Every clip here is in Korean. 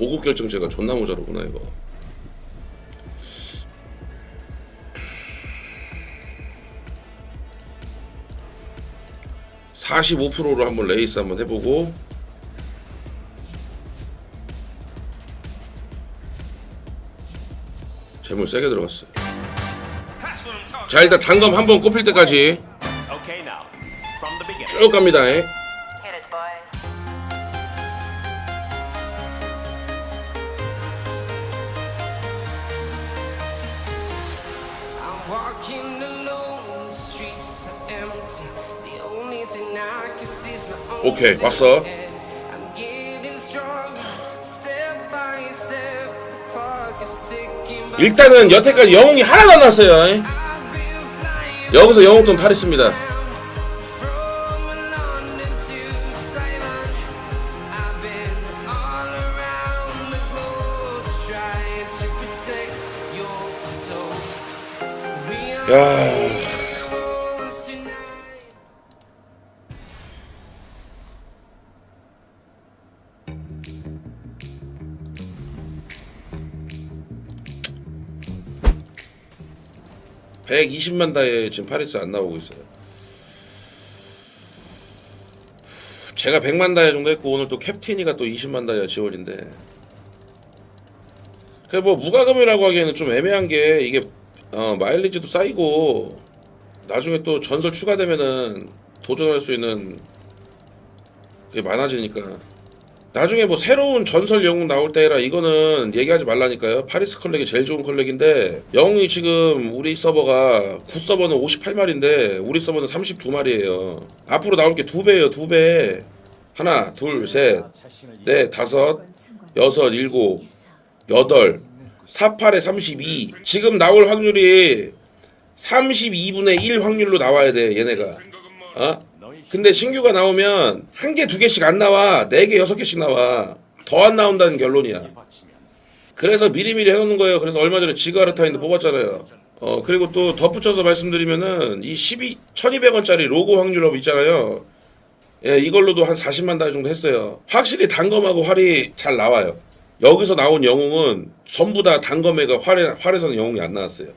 고급 결정체가 존나 모자르구나 이거. (45%로) 한번 레이스 한번 해보고 재물 세게 들어갔어요 자 일단 단검 한번 꼽힐 때까지. 쭉 갑니다 예. 오케이, 왔어. 일단은 여태까지 영웅이 하나도 안 났어요 예. 여기서 영웅돈 탈했습니다 야 heroes tonight. 백 120만 다에 지금 파리스 안 나오고 있어요. 제가 100만 다이아 정도 했고 오늘 또 캡틴이가 또 20만 다이아 지원인데 그뭐 무과금이라고 하기에는 좀 애매한 게 이게 어, 마일리지도 쌓이고 나중에 또 전설 추가되면은 도전할 수 있는 그게 많아지니까 나중에 뭐 새로운 전설 영웅 나올 때라 이거는 얘기하지 말라니까요. 파리스 컬렉이 제일 좋은 컬렉인데 영웅이 지금 우리 서버가 9서버는 58마리인데 우리 서버는 32마리예요. 앞으로 나올 게 두 배예요, 두 배. 하나, 둘, 셋, 넷, 다섯, 여섯, 일곱, 여덟, 48에 32. 지금 나올 확률이 32분의 1 확률로 나와야 돼, 얘네가. 어? 근데 신규가 나오면 한 개 두 개씩 안 나와. 네 개 여섯 개씩 나와. 더 안 나온다는 결론이야. 그래서 미리미리 해놓는 거예요. 그래서 얼마 전에 지가르타인도 뽑았잖아요. 어 그리고 또 덧붙여서 말씀드리면은 이 12 1200원짜리 로고 확률업 있잖아요. 예 이걸로도 한 40만 달 정도 했어요. 확실히 단검하고 활이 잘 나와요 여기서 나온 영웅은 전부 다 단검에가 활에, 활에서는 영웅이 안 나왔어요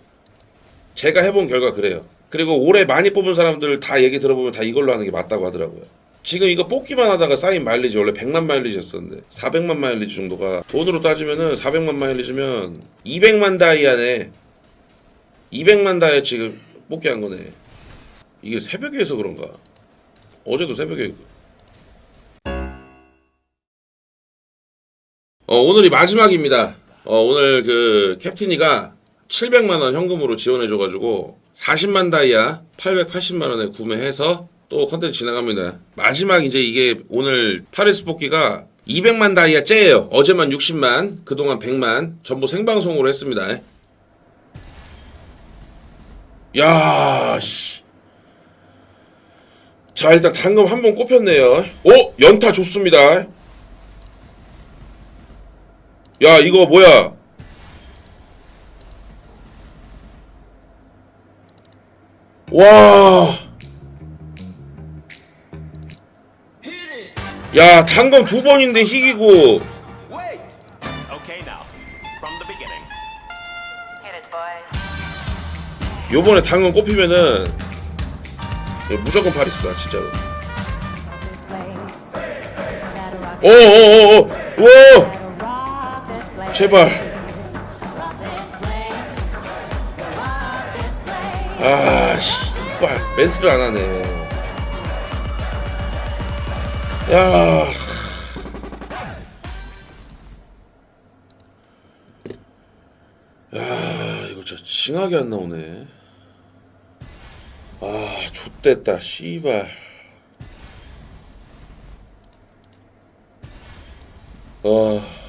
제가 해본 결과 그래요. 그리고 올해 많이 뽑은 사람들 다 얘기 들어보면 다 이걸로 하는 게 맞다고 하더라고요. 지금 이거 뽑기만 하다가 쌓인 마일리지 원래 100만 마일리지였었는데 400만 마일리지 정도가 돈으로 따지면은 400만 마일리지면 200만 다이아네 200만 다이아 지금 뽑기 한 거네 이게 새벽에 해서 그런가 어제도 새벽에 어, 오늘이 마지막입니다. 어, 오늘 그 캡틴이가 700만 원 현금으로 지원해 줘 가지고 40만 다이아 880만 원에 구매해서 또 컨텐츠 진행합니다. 마지막 이제 이게 오늘 파리스 뽑기가 200만 다이아 째예요. 어제만 60만, 그동안 100만 전부 생방송으로 했습니다. 야, 씨. 자, 일단 당금 한 번 꼽혔네요. 오, 연타 좋습니다. 야 이거 뭐야 와. 야, 단검 두 번인데 희귀고. 요번에 단검 꼽히면은 무조건 파리스다, 진짜로. 오오오오. 오! 제발. 아, 씨발. 멘트를 안 하네. 야. 야, 이거 진짜 징하게 안 나오네. 아, 좆됐다, 씨발. 어.